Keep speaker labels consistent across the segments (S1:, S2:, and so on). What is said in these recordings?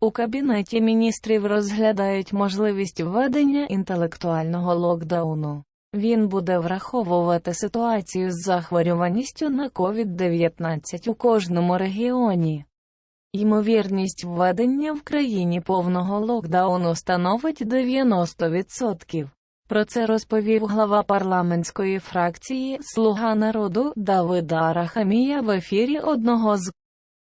S1: У Кабінеті міністрів розглядають можливість введення інтелектуального локдауну. Він буде враховувати ситуацію з захворюваністю на COVID-19 у кожному регіоні. Ймовірність введення в країні повного локдауну становить 90%. Про це розповів глава парламентської фракції «Слуга народу» Давида Арахамія в ефірі одного з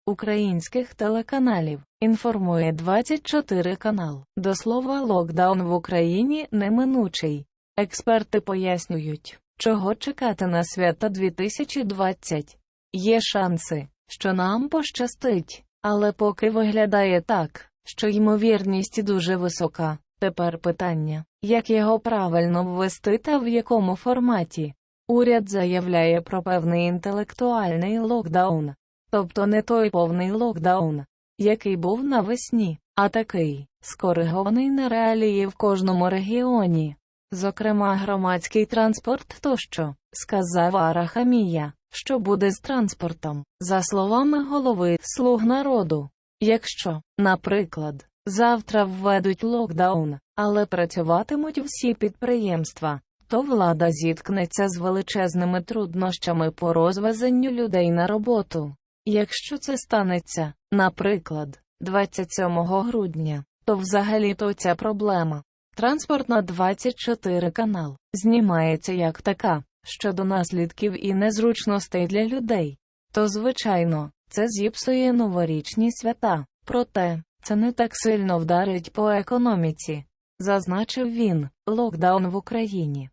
S1: українських телеканалів. Інформує 24 канал. До слова, локдаун в Україні неминучий. Експерти пояснюють, чого чекати на свята 2020. Є шанси, що нам пощастить, але поки виглядає так, що ймовірність дуже висока. Тепер питання, як його правильно ввести та в якому форматі. Уряд заявляє про певний інтелектуальний локдаун, тобто не той повний локдаун, який був навесні, а такий, скоригований на реалії в кожному регіоні, зокрема громадський транспорт тощо, сказав Арахамія, що буде з транспортом, за словами голови «Слуг народу». Якщо, наприклад, завтра введуть локдаун, але працюватимуть всі підприємства, то влада зіткнеться з величезними труднощами по розвезенню людей на роботу. Якщо це станеться, наприклад, 27 грудня, то взагалі-то ця проблема. Транспортна 24 канал знімається як така, щодо наслідків і незручностей для людей. То, звичайно, це зіпсує новорічні свята, проте, це не так сильно вдарить по економіці, зазначив він, локдаун в Україні.